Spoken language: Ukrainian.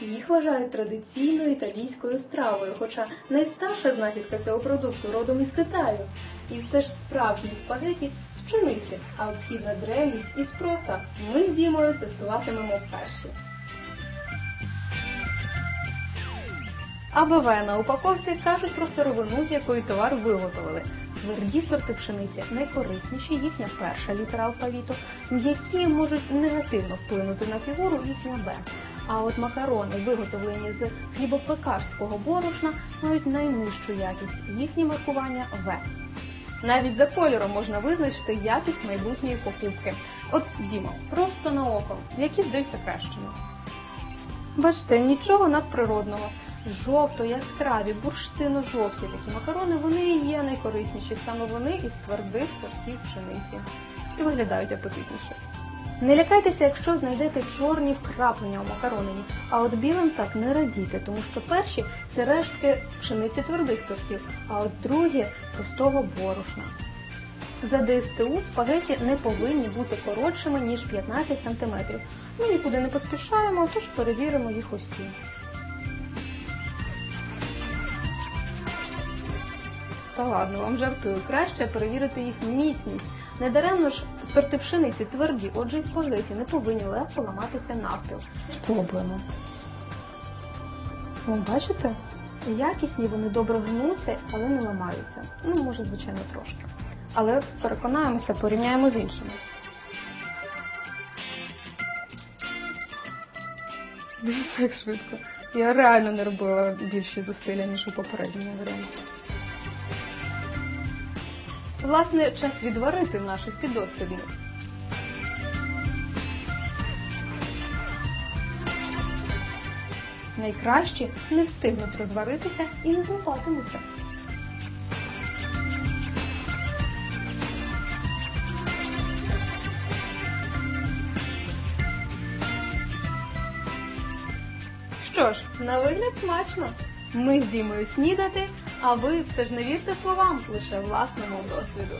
Їх вважають традиційною італійською стравою, хоча найстарша знахідка цього продукту родом із Китаю. І все ж справжні спагеті з пшениці, а от східна древність із проса ми з Дімою тестуватимемо вперше. АБВ на упаковці кажуть про сировину, з якої товар виготовили. Тверді сорти пшениці найкорисніші, їхня перша літера алфавіту, м'які можуть негативно вплинути на фігуру їхня Б. А от макарони, виготовлені з хлібопекарського борошна, мають найнижчу якість. Їхнє маркування В. Навіть за кольором можна визначити якість майбутньої покупки. От Діма, просто на око, які здаються кращими. Бачите, нічого надприродного. Жовто, яскраві, бурштино-жовті такі макарони, вони і є найкорисніші, саме вони із твердих сортів пшениці. І виглядають апетитніше. Не лякайтеся, якщо знайдете чорні вкраплення у макаронині, а от білим так не радійте, тому що перші це рештки пшениці твердих сортів, а от другі простого борошна. За ДСТУ спагеті не повинні бути коротшими, ніж 15 см. Ми нікуди не поспішаємо, тож перевіримо їх усі. Та ладно, вам жартую. Краще перевірити їх міцність. Недаремно ж сорти пшениці тверді, отже і спагеті не повинні легко ламатися навпіл. Спробуємо. О, бачите? Якісні вони добре гнуться, але не ламаються. Ну, може, звичайно, трошки. Але переконаємося, порівняємо з іншими. Дивіться, як швидко. Я реально не робила більші зусилля, ніж у попередньому варіанті. Власне, час відварити наших підослідних. Найкращі не встигнуть розваритися і не злипатимуться. Що ж, на вигляд смачно. Ми з Дімою снідати, а ви все ж не вірте словам лише власному досвіду.